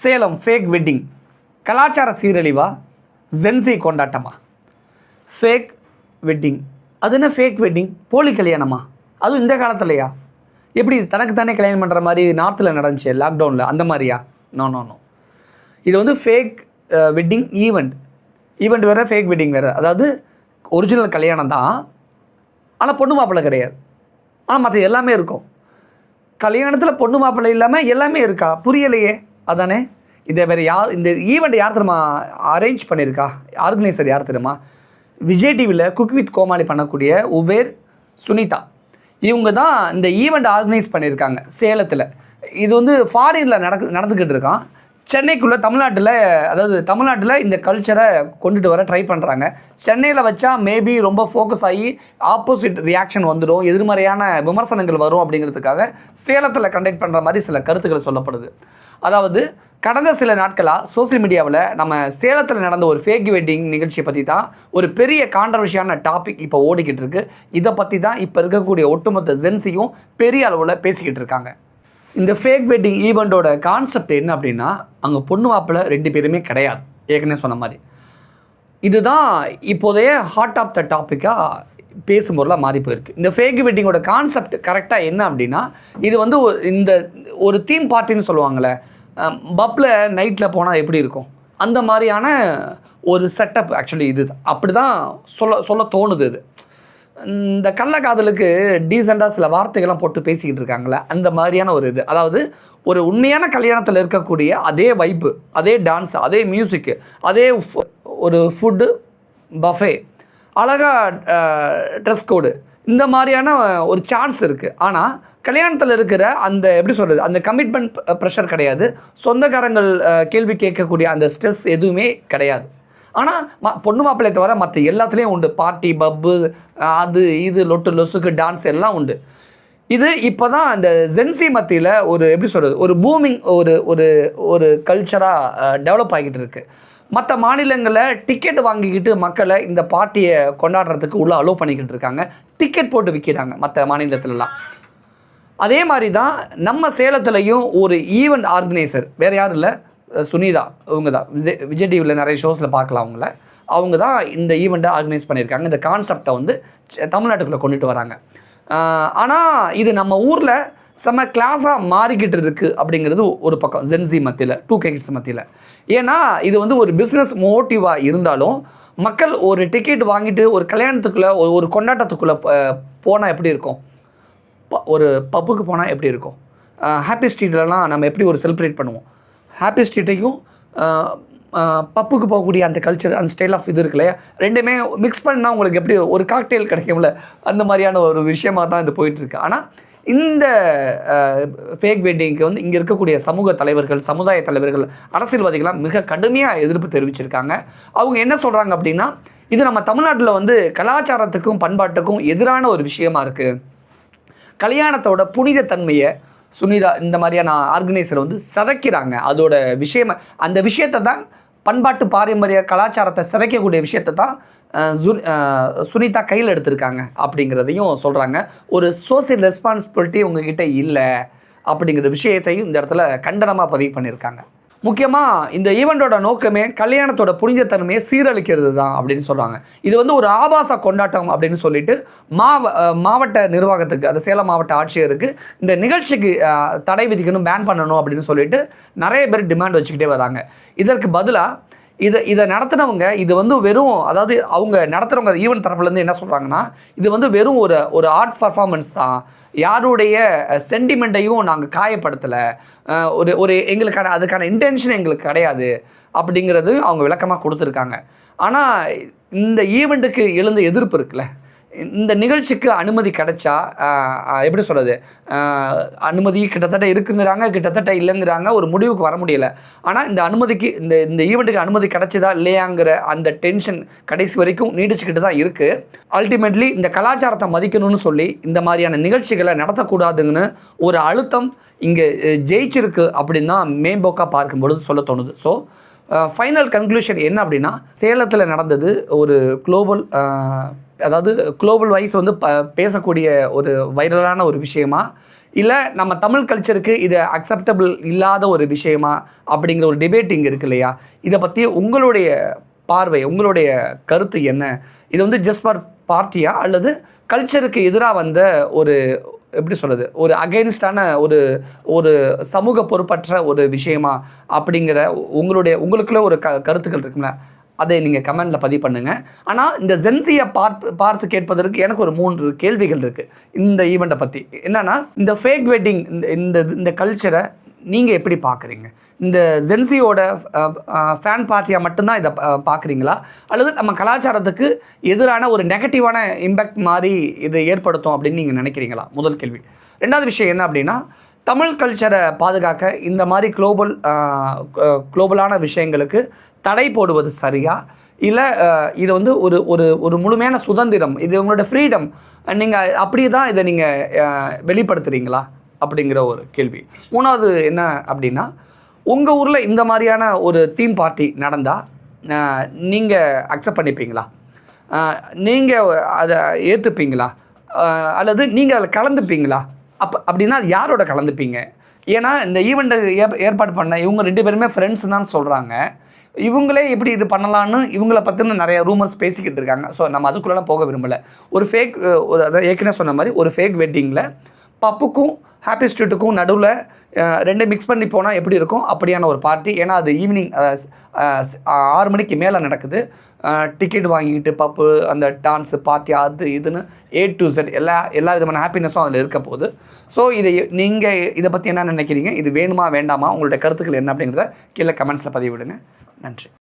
Salem fake wedding கலாச்சார சீரழிவா? Gen Z கொண்டாட்டமா? ஃபேக் வெட்டிங் அது என்ன ஃபேக் வெட்டிங் போலி கல்யாணமா? அதுவும் இந்த காலத்துலையா? எப்படி தனக்கு தானே கல்யாணம் பண்ணுற மாதிரி நார்த்தில் நடந்துச்சு லாக்டவுனில் அந்த மாதிரியா? நோ நோ நோ இது வந்து ஃபேக் வெட்டிங் ஈவெண்ட் ஈவெண்ட் வேறு ஃபேக் வெட்டிங் வேறு. அதாவது ஒரிஜினல் கல்யாணம் தான். ஆனால் பொண்ணு மாப்பிள்ளை கிடையாது. ஆனால் மற்ற எல்லாமே இருக்கும். கல்யாணத்தில் பொண்ணு மாப்பிள்ளை இல்லாமல் எல்லாமே இருக்கா? புரியலையே. அதானே? இதை வேறு யார் இந்த ஈவெண்ட் யார் தெரியுமா அரேஞ்ச் பண்ணியிருக்கா? ஆர்கனைசர் யார் தெரியுமா? விஜய் டிவியில் குக் வித் கோமாளி பண்ணக்கூடிய உபேர் சுனிதா. இவங்க தான் இந்த ஈவெண்ட் ஆர்கனைஸ் பண்ணியிருக்காங்க சேலத்தில். இது வந்து ஃபாரினில் நடக்கு நடந்துக்கிட்டு இருக்கான். சென்னைக்குள்ளே தமிழ்நாட்டில் அதாவது தமிழ்நாட்டில் இந்த கல்ச்சரை கொண்டுட்டு வர ட்ரை பண்ணுறாங்க சென்னையில் வச்சா மேபி ரொம்ப ஃபோக்கஸ் ஆகி ஆப்போசிட் ரியாக்ஷன் வந்துடும். எதிர்மறையான விமர்சனங்கள் வரும் அப்படிங்கிறதுக்காக சேலத்தில் கண்டக்ட் பண்ணுற மாதிரி சில கருத்துக்கள் சொல்லப்படுது. அதாவது கடந்த சில நாட்களாக சோஷியல் மீடியாவில் நம்ம சேலத்தில் நடந்த ஒரு ஃபேக் வெட்டிங் நிகழ்ச்சியை பற்றி தான் ஒரு பெரிய கான்ட்ரவர்ஷியான டாபிக் இப்போ ஓடிக்கிட்டு இருக்கு. இதை பற்றி தான் இப்போ இருக்கக்கூடிய ஒட்டுமொத்த ஜென்சியும் பெரிய அளவில் பேசிக்கிட்டு இருக்காங்க. இந்த ஃபேக் வெட்டிங் ஈவெண்ட்டோட கான்செப்ட் என்ன அப்படின்னா அங்கே பொண்ணு மாப்பிள்ளை ரெண்டு பேருமே கிடையாது. ஏற்கனவே சொன்ன மாதிரி. இதுதான் இப்போதைய ஹாட் ஆஃப் த டாப்பிக்காக பேசும்போதெல்லாம் மாறி போயிருக்கு. இந்த ஃபேக் வெட்டிங்கோட கான்செப்ட் கரெக்டாக என்ன அப்படின்னா இது வந்து இந்த ஒரு தீம் பார்ட்டின்னு சொல்லுவாங்கள்ல பப்பில் நைட்டில் போனால் எப்படி இருக்கும்? அந்த மாதிரியான ஒரு செட்டப் ஆக்சுவலி இது. அப்படி தான் சொல்ல சொல்ல தோணுது இது. இந்த கள்ளக்காதலுக்கு டீசெண்டாக சில வார்த்தைகள்லாம் போட்டு பேசிக்கிட்டு இருக்காங்களே அந்த மாதிரியான ஒரு இது. அதாவது ஒரு உண்மையான கல்யாணத்தில் இருக்கக்கூடிய அதே வைப்பு அதே டான்ஸ் அதே மியூசிக்கு அதே ஒரு ஃபுட்டு பஃபே அழகாக ட்ரெஸ் கோடு இந்த மாதிரியான ஒரு சான்ஸ் இருக்குது ஆனால் கல்யாணத்தில் இருக்கிற அந்த எப்படி சொல்கிறது அந்த கமிட்மெண்ட் ப்ரெஷர் கிடையாது. சொந்தக்காரங்கள் கேள்வி கேட்கக்கூடிய அந்த ஸ்ட்ரெஸ் எதுவுமே கிடையாது. ஆனால் ம பொண்ணு மாப்பிள்ளை தவிர மற்ற எல்லாத்துலேயும் உண்டு. பார்ட்டி பப்பு அது இது லொட்டு லொசுக்கு டான்ஸ் எல்லாம் உண்டு. இது இப்போ தான் அந்த ஜென்சி மத்தியில் ஒரு எப்படி சொல்கிறது ஒரு பூமிங் ஒரு ஒரு ஒரு கல்ச்சராக டெவலப் ஆகிட்டு இருக்குது மற்ற மாநிலங்களில் டிக்கெட் வாங்கிக்கிட்டு மக்களை இந்த பார்ட்டியை கொண்டாடுறதுக்கு உள்ளே அலோவ் பண்ணிக்கிட்டு இருக்காங்க. டிக்கெட் போட்டு விற்கிறாங்க மற்ற மாநிலத்திலலாம். அதே மாதிரி தான் நம்ம சேலத்துலேயும் ஒரு ஈவெண்ட் ஆர்கனைசர் வேறு யாரும் இல்லை சுனிதா இவங்க தான். விஜய் விஜய் டிவியில் நிறைய ஷோஸில் பார்க்கலாம் அவங்கள. அவங்க தான் இந்த ஈவெண்ட்டை ஆர்கனைஸ் பண்ணியிருக்காங்க. இந்த கான்செப்டை வந்து தமிழ்நாட்டுக்குள்ளே கொண்டுட்டு வராங்க. ஆனால் இது நம்ம ஊரில் செம்ம கிளாஸாக மாறிக்கிட்டு இருக்குது அப்படிங்கிறது ஒரு பக்கம். ஜென்சி மத்தியில் டூ கிட்ஸ் மத்தியில். ஏன்னா இது வந்து ஒரு பிஸ்னஸ் மோட்டிவாக இருந்தாலும் மக்கள் ஒரு டிக்கெட் வாங்கிட்டு ஒரு கல்யாணத்துக்குள்ளே ஒரு- ஒரு கொண்டாட்டத்துக்குள்ளே போனால் எப்படி இருக்கும்? ப- ஒரு பப்புக்கு போனால் எப்படி இருக்கும்? ஹாப்பி ஸ்ட்ரீட்லலாம் நம்ம எப்படி ஒரு செலிப்ரேட் பண்ணுவோம்? ஹாப்பி ஸ்ட்ரீட்டையும் பப்புக்கு போகக்கூடிய அந்த கல்ச்சர் அந்த ஸ்டைல் ஆஃப் இது இருக்கு இல்லையா ரெண்டுமே மிக்ஸ் பண்ணால் உங்களுக்கு எப்படி ஒரு காக்டெயில் கிடைக்கும்ல? அந்த மாதிரியான ஒரு விஷயமாக தான் இது போயிட்டுருக்கு. ஆனால் இந்த ஃபேக் வெட்டிங்க்கு வந்து இங்கே இருக்கக்கூடிய சமூக தலைவர்கள் சமுதாய தலைவர்கள் அரசியல்வாதிகள்லாம் மிக கடுமையாக எதிர்ப்பு தெரிவிச்சிருக்காங்க. அவங்க என்ன சொல்கிறாங்க அப்படின்னா இது நம்ம தமிழ்நாட்டில் வந்து கலாச்சாரத்துக்கும் பண்பாட்டுக்கும் எதிரான ஒரு விஷயமா இருக்குது கல்யாணத்தோட புனித தன்மையை சுனிதா இந்த மாதிரியான ஆர்கனைசரை வந்து சதைக்கிறாங்க. அதோட விஷயம் அந்த விஷயத்தை தான் பண்பாட்டு பாரம்பரிய கலாச்சாரத்தை சிதைக்கக்கூடிய விஷயத்தை தான் அஹ், சுனிதா கையில் எடுத்திருக்காங்க அப்படிங்கிறதையும் சொல்கிறாங்க ஒரு சோசியல் ரெஸ்பான்சிபிலிட்டி உங்ககிட்ட இல்லை அப்படிங்கிற விஷயத்தையும் இந்த இடத்துல கண்டனமாக பதிவு பண்ணியிருக்காங்க. முக்கியமாக இந்த ஈவெண்ட்டோட நோக்கமே கல்யாணத்தோட புனிதத்தன்மையை சீரழிக்கிறது தான் அப்படின்னு சொல்கிறாங்க இது வந்து ஒரு ஆபாச கொண்டாட்டம் அப்படின்னு சொல்லிட்டு மாவ மாவட்ட நிர்வாகத்துக்கு அந்த சேலம் மாவட்ட ஆட்சியருக்கு இந்த நிகழ்ச்சிக்கு தடை விதிக்கணும் பேன் பண்ணணும் அப்படின்னு சொல்லிட்டு நிறைய பேர் டிமாண்ட் வச்சுக்கிட்டே வராங்க. இதற்கு பதிலாக இதை இதை நடத்தினவங்க இது வந்து வெறும் அதாவது அவங்க நடத்துகிறவங்க ஈவெண்ட் தரப்புலேருந்து என்ன சொல்கிறாங்கன்னா இது வந்து வெறும் ஒரு ஒரு ஆர்ட் பர்ஃபார்மன்ஸ் தான். யாருடைய சென்டிமெண்ட்டையும் நாங்கள் காயப்படுத்தலை. ஒரு ஒரு எங்களுக்கான அதுக்கான இன்டென்ஷன் எங்களுக்கு கிடையாது அப்படிங்கிறது அவங்க விளக்கமாக கொடுத்துருக்காங்க. ஆனால் இந்த ஈவெண்ட்டுக்கு எழுந்த எதிர்ப்பு இருக்குல்ல. இந்த நிகழ்ச்சிக்கு அனுமதி கிடைச்சா எப்படி சொல்கிறது அனுமதி கிட்டத்தட்ட இருக்குங்கிறாங்க கிட்டத்தட்ட இல்லைங்கிறாங்க ஒரு முடிவுக்கு வர முடியல. ஆனால் இந்த அனுமதிக்கு இந்த இந்த ஈவெண்ட்டுக்கு அனுமதி கிடைச்சதா இல்லையாங்கிற அந்த டென்ஷன் கடைசி வரைக்கும் நீடிச்சுக்கிட்டு தான் இருக்குது அல்டிமேட்லி இந்த கலாச்சாரத்தை மதிக்கணும்னு சொல்லி இந்த மாதிரியான நிகழ்ச்சிகளை நடத்தக்கூடாதுங்கன்னு ஒரு அழுத்தம் இங்கே ஜெயிச்சிருக்கு அப்படின்னு தான் மேம்போக்காக பார்க்கும்பொழுது சொல்ல தோணுது. ஸோ ஃபைனல் கன்க்ளூஷன் என்ன அப்படின்னா சேலத்தில் நடந்தது ஒரு குளோபல் அதாவது குளோபல் வைஸ் வந்து ப பேசக்கூடிய ஒரு வைரலான ஒரு விஷயமா இல்லை நம்ம தமிழ் கல்ச்சருக்கு இது அக்செப்டபிள் இல்லாத ஒரு விஷயமா அப்படிங்கிற ஒரு டிபேட் இங்கே இருக்கு இல்லையா? இதை பற்றி உங்களுடைய பார்வை உங்களுடைய கருத்து என்ன? இது வந்து ஜஸ்ட் ஃபார் பார்ட்டியா அல்லது கல்ச்சருக்கு எதிராக வந்த ஒரு எப்படி சொல்கிறது ஒரு அகெயின்ஸ்டான ஒரு ஒரு சமூக பொறுப்பற்ற ஒரு விஷயமா அப்படிங்கிற உங்களுடைய உங்களுக்குள்ள ஒரு க கருத்துக்கள் இருக்குல்ல அதை நீங்கள் கமெண்டில் பதிவு பண்ணுங்கள் ஆனால் இந்த ஜென்சியை பார்த்து பார்த்து கேட்பதற்கு எனக்கு ஒரு மூன்று கேள்விகள் இருக்குது இந்த ஈவெண்ட்டை பற்றி என்னென்னா இந்த ஃபேக் வெட்டிங் இந்த இந்த இந்த கல்ச்சரை நீங்கள் எப்படி பார்க்குறீங்க இந்த ஜென்சியோட ஃபேன் பார்ட்டியாக மட்டும்தான் இதை பார்க்குறீங்களா அல்லது நம்ம கலாச்சாரத்துக்கு எதிரான ஒரு நெகட்டிவான இம்பேக்ட் மாதிரி இதை ஏற்படுத்தும் அப்படின்னு நீங்கள் நினைக்கிறீங்களா? முதல் கேள்வி. ரெண்டாவது விஷயம் என்ன அப்படின்னா தமிழ் கல்ச்சரை பாதுகாக்க இந்த மாதிரி குளோபல் குளோபலான விஷயங்களுக்கு தடை போடுவது சரியா? இல்லை இது வந்து ஒரு ஒரு ஒரு முழுமையான சுதந்திரம் இது உங்களோட ஃப்ரீடம் நீங்கள் அப்படியே தான் இதை நீங்கள் வெளிப்படுத்துகிறீங்களா அப்படிங்கிற ஒரு கேள்வி. மூணாவது என்ன அப்படின்னா உங்கள் ஊரில் இந்த மாதிரியான ஒரு தீம் பார்ட்டி நடந்தால் நீங்கள் அக்செப்ட் பண்ணிப்பீங்களா? நீங்கள் அதை ஏற்றுப்பீங்களா அல்லது நீங்கள் அதில் கலந்துப்பீங்களா? அப்போ அப்படின்னா அது யாரோட கலந்துப்பீங்க? ஏன்னா இந்த ஈவெண்ட்டை ஏ ஏற்பாடு பண்ண இவங்க ரெண்டு பேருமே ஃப்ரெண்ட்ஸ் தான் சொல்கிறாங்க இவங்களே எப்படி இது பண்ணலான்னு இவங்கள பற்றின நிறைய ரூமர்ஸ் பேசிக்கிட்டு இருக்காங்க. ஸோ நம்ம அதுக்குள்ளெலாம் போக விரும்பலை. ஒரு ஃபேக் ஒரு அதான் ஏற்கனவே சொன்ன மாதிரி ஒரு ஃபேக் வெட்டிங்கில் பப்புக்கும் ஹாப்பி ஸ்ட்ரீட்டுக்கும் நடுவில் ரெண்டு மிக்ஸ் பண்ணி போனால் எப்படி இருக்கும்? அப்படியான ஒரு பார்ட்டி ஏன்னா அது ஈவினிங் ஆறு மணிக்கு மேலே நடக்குது. டிக்கெட் வாங்கிக்கிட்டு பப்பு அந்த டான்ஸு பார்ட்டி அது இதுன்னு ஏ டு செட் எல்லா எல்லா விதமான ஹாப்பினஸும் அதில் இருக்க போகுது. ஸோ இதை நீங்கள் இதை பற்றி என்ன நினைக்கிறீங்க? இது வேணுமா வேண்டாமா? உங்களுடைய கருத்துக்கள் என்ன அப்படிங்கிறத கீழே கமெண்ட்ஸில் பதிவிடுங்க. நன்றி.